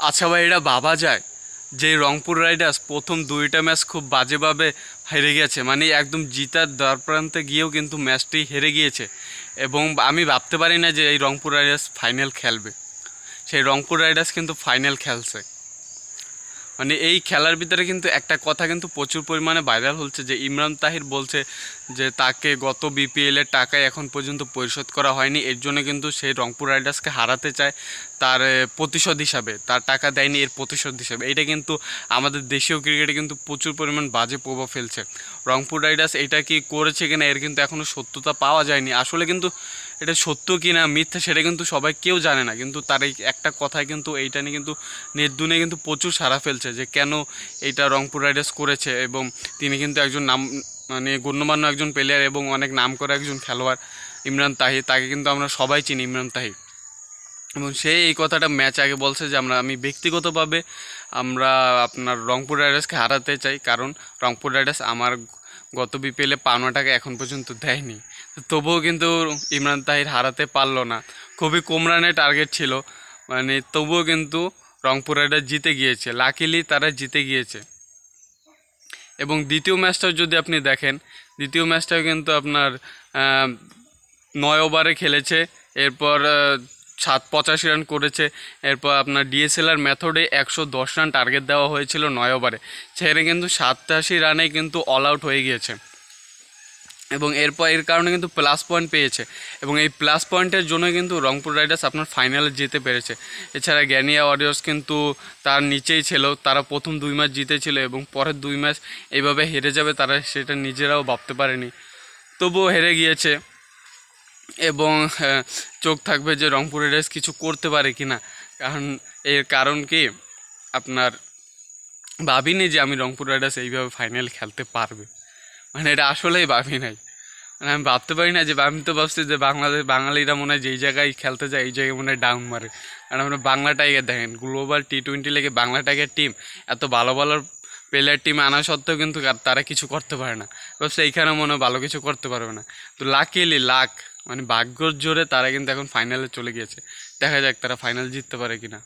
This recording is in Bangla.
আচ্ছা ভাই, এটা বাবা যায় যে রংপুর রাইডার্স প্রথম দুইটা ম্যাচ খুব বাজেভাবে হেরে গেছে। মানে একদম জিতার দ্বারপ্রান্তে গিয়েও কিন্তু ম্যাচটি হেরে গিয়েছে। এবং আমি ভাবতে পারি না যে এই রংপুর রাইডার্স ফাইনাল খেলবে। সেই রংপুর রাইডার্স কিন্তু ফাইনাল খেলছে। মানে এই খেলার ভিতরে কিন্তু একটা কথা কিন্তু প্রচুর পরিমাণে ভাইরাল হচ্ছে যে ইমরান তাহির বলছে যে তাকে গত বিপিএলের টাকায় এখন পর্যন্ত পরিশোধ করা হয়নি। এর জন্য কিন্তু সেই রংপুর রাইডার্সকে হারাতে চায়, তার প্রতিশোধ হিসাবে, তার টাকা দেয়নি এর প্রতিশোধ হিসাবে। এটা কিন্তু আমাদের দেশীয় ক্রিকেটে কিন্তু প্রচুর পরিমাণ বাজে প্রভাব ফেলছে। রংপুর রাইডার্স এটা কি করেছে কিনা এর কিন্তু এখনও সত্যতা পাওয়া যায়নি। আসলে কিন্তু এটা সত্য কি না মিথ্যা সেটা কিন্তু সবাই কেউ জানে না। কিন্তু তার এই একটা কথায় কিন্তু এইটা নিয়ে কিন্তু নেটদুনে কিন্তু প্রচুর সারা ফেলছে যে কেন এইটা রংপুর রাইডার্স করেছে এবং তিনি কিন্তু একজন নাম মানে গণ্যমান্য একজন প্লেয়ার এবং অনেক নাম করা একজন খেলোয়াড়, ইমরান তাহি তাকে কিন্তু আমরা সবাই চিনি, ইমরান তাহি এবং সে এই কথাটা ম্যাচ আগে বলছে যে আমরা, আমি ব্যক্তিগতভাবে আমরা আপনার রংপুর রাইডার্সকে হারাতে চাই। কারণ রংপুর রাইডার্স আমার গত বিপিএলে পাওনা টাকা এখন পর্যন্ত দেয়নি। তবুও কিন্তু ইমরান তাহির হারাতে পারল না। খুবই কম রানের টার্গেট ছিল। মানে তবুও কিন্তু রংপুর রাইডার্স জিতে গিয়েছে। লাকিলি তারা জিতে গিয়েছে। এবং দ্বিতীয় ম্যাচটাও যদি আপনি দেখেন, দ্বিতীয় ম্যাচটাও কিন্তু আপনার নয় ওভারে খেলেছে। এরপর সাত পঁচাশি রান করেছে। এরপর আপনার ডিএসএলআর মেথডে একশো দশ রান টার্গেট দেওয়া হয়েছিল নয় ওভারে সেখানে কিন্তু সাতাশি রানে কিন্তু অল আউট হয়ে গিয়েছে। এবং এরপর এর কারণে কিন্তু প্লাস পয়েন্ট পেয়েছে। এবং এই প্লাস পয়েন্টের জন্য কিন্তু রংপুর রাইডার্স আপনার ফাইনালে যেতে পেরেছে। এছাড়া গ্যানিয়া ওয়ারিয়র্স কিন্তু তার নিচেই ছিল। তারা প্রথম দুই ম্যাচ জিতেছিল এবং পরের দুই ম্যাচ এইভাবে হেরে যাবে তারা সেটা নিজেরাও ভাবতে পারেনি। তবুও হেরে গিয়েছে। এবং চোখ থাকবে যে রংপুর রাইডার্স কিছু করতে পারে কি না কারণ, এর কারণ কি? আপনার ভাবি ভাবিনি যে আমি রংপুর রাইডার্স এইভাবে ফাইনাল খেলতে পারবে। মানে এটা আসলেই ভাবি নাই। মানে আমি ভাবতে পারি না যে, আমি তো ভাবছি যে বাংলাদেশ, বাঙালিরা মনে হয় যেই জায়গায় খেলতে যায়, এই জায়গায় মনে হয় ডাউন মারে। কারণ আমরা বাংলা টাইগার দেখেন গ্লোবাল টি টোয়েন্টি লেগে বাংলা টাইগার টিম এত ভালো ভালো প্লেয়ার টিম আনা সত্ত্বেও কিন্তু তারা কিছু করতে পারে না। ভাবছে এইখানে মনে হয় ভালো কিছু করতে পারবে না। তো লাকিলি লাক মানে ভাগ্যর জোরে তারা কিন্তু এখন ফাইনালে চলে গিয়েছে। দেখা যাক তারা ফাইনাল জিততে পারে কিনা।